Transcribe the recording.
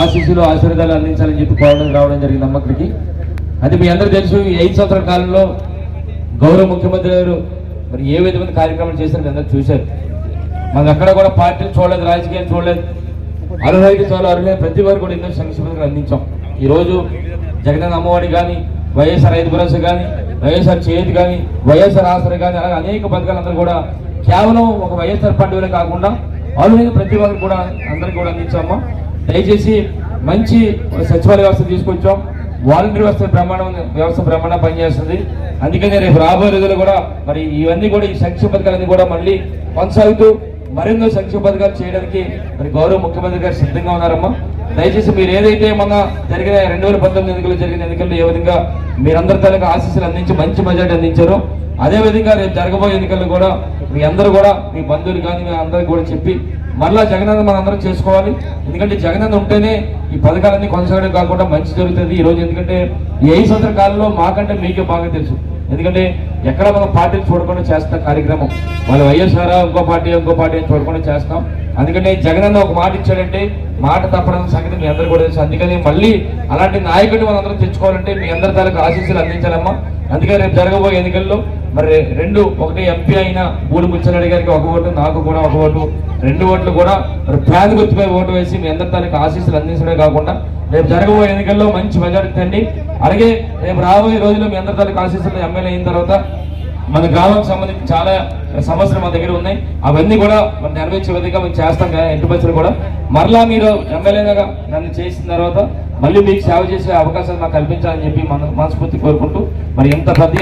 ఆశీస్సులు ఆశీర్వాదాలు అందించాలని చెప్పి కోరడం రావడం జరిగింది అమ్మ అది మీ అందరూ తెలుసు ఈ ఐదు సంవత్సరాల కాలంలో గౌరవ ముఖ్యమంత్రి గారు మరి ఏ విధమైన కార్యక్రమాలు చేశారు మీ అందరూ చూశారు. మనకు అక్కడ కూడా పార్టీలు చూడలేదు రాజకీయాలు చూడలేదు. అర్హులైతే చాలా అర్హులైన ప్రతి వారు కూడా ఎన్నో సంక్షేమ అందించాం. ఈ రోజు అమ్మఒడి కానీ వైఎస్ఆర్ ఐదు భరోసా కానీ వైఎస్ఆర్ చేతి కానీ వైఎస్ఆర్ ఆసరా కానీ అలాగే అనేక పథకాలు కూడా కేవలం ఒక వైఎస్ఆర్ పార్టీ కాకుండా అర్హులైన ప్రతి వారికి కూడా అందరికి కూడా అందించాము దయచేసి మంచి సచివాలయ వ్యవస్థ తీసుకొచ్చాం. వాలంటీర్ వ్యవస్థ ప్రమాణం వ్యవస్థ ప్రమాణం పనిచేస్తుంది. అందుకనే రేపు రాబోయే రోజుల్లో కూడా మరి ఇవన్నీ కూడా ఈ సంక్షేమ పథకాలన్నీ కూడా మళ్ళీ కొనసాగుతూ మరెన్నో సంక్షేమ పథకాలు చేయడానికి మరి గౌరవ ముఖ్యమంత్రి గారు సిద్ధంగా ఉన్నారమ్మా. దయచేసి మీరు ఏదైతే మొన్న జరిగిన రెండు వేల పంతొమ్మిది ఎన్నికలు జరిగిన ఎన్నికల్లో ఏ విధంగా మీరందరి తాలూకా ఆశీస్సులు అందించి మంచి మెజార్టీ అందించారో అదే విధంగా రేపు జరగబోయే ఎన్నికల్లో కూడా మీ అందరూ కూడా మీ బంధువులు కానీ మీ అందరికి కూడా చెప్పి మరలా జగనన్న మనందరం చేసుకోవాలి. ఎందుకంటే జగనన్న ఉంటేనే ఈ పథకాలన్నీ కొనసాగడం కాకుండా మంచి జరుగుతుంది. ఈ రోజు ఎందుకంటే ఈ ఐదు కాలంలో మాకంటే మీకే బాగా తెలుసు. ఎందుకంటే ఎక్కడ మనం పార్టీలు చూడకుండా చేస్తున్న కార్యక్రమం. వాళ్ళు వైఎస్ఆర్ ఇంకో పార్టీ ఇంకో పార్టీ అని చూడకుండా చేస్తాం అందుకని జగనన్న ఒక మాట ఇచ్చాడంటే మాట తప్పడం సంగతి మీ అందరూ కూడా తెలుసు. అందుకని మళ్ళీ అలాంటి నాయకుడిని మనం తెచ్చుకోవాలంటే మీ అందరి తాలూకు ఆశీస్సులు అందించాలమ్మా. అందుకే రేపు జరగబోయే ఎన్నికల్లో మరి రెండు ఒకటి ఎంపీ అయిన బూడి ముచ్చలరెడ్డి గారికి ఒక ఓటు నాకు కూడా ఒక ఓటు రెండు ఓట్లు కూడా మరి ఫ్యాన్ గుర్తుపై ఓటు వేసి మీ అందరి తాలూకు ఆశీస్సులు అందించడమే కాకుండా రేపు జరగబోయే ఎన్నికల్లో మంచి మెజారిటీ తండి. అలాగే రేపు రాబోయే రోజుల్లో మీ అందరి తాలూకు ఆశీస్సులు ఎమ్మెల్యే అయిన తర్వాత మన గ్రామానికి సంబంధించి చాలా సమస్యలు మన దగ్గర ఉన్నాయి. అవన్నీ కూడా మనం నెరవేర్చే విధంగా మేము చేస్తాం కదా ఇంటి పచ్చలు కూడా. మరలా మీరు ఎమ్మెల్యేగా నన్ను చేసిన తర్వాత మళ్ళీ మీకు సేవ చేసే అవకాశాలు నాకు కల్పించాలని చెప్పి మన మనస్ఫూర్తి కోరుకుంటూ మరి ఎంత పెద్ద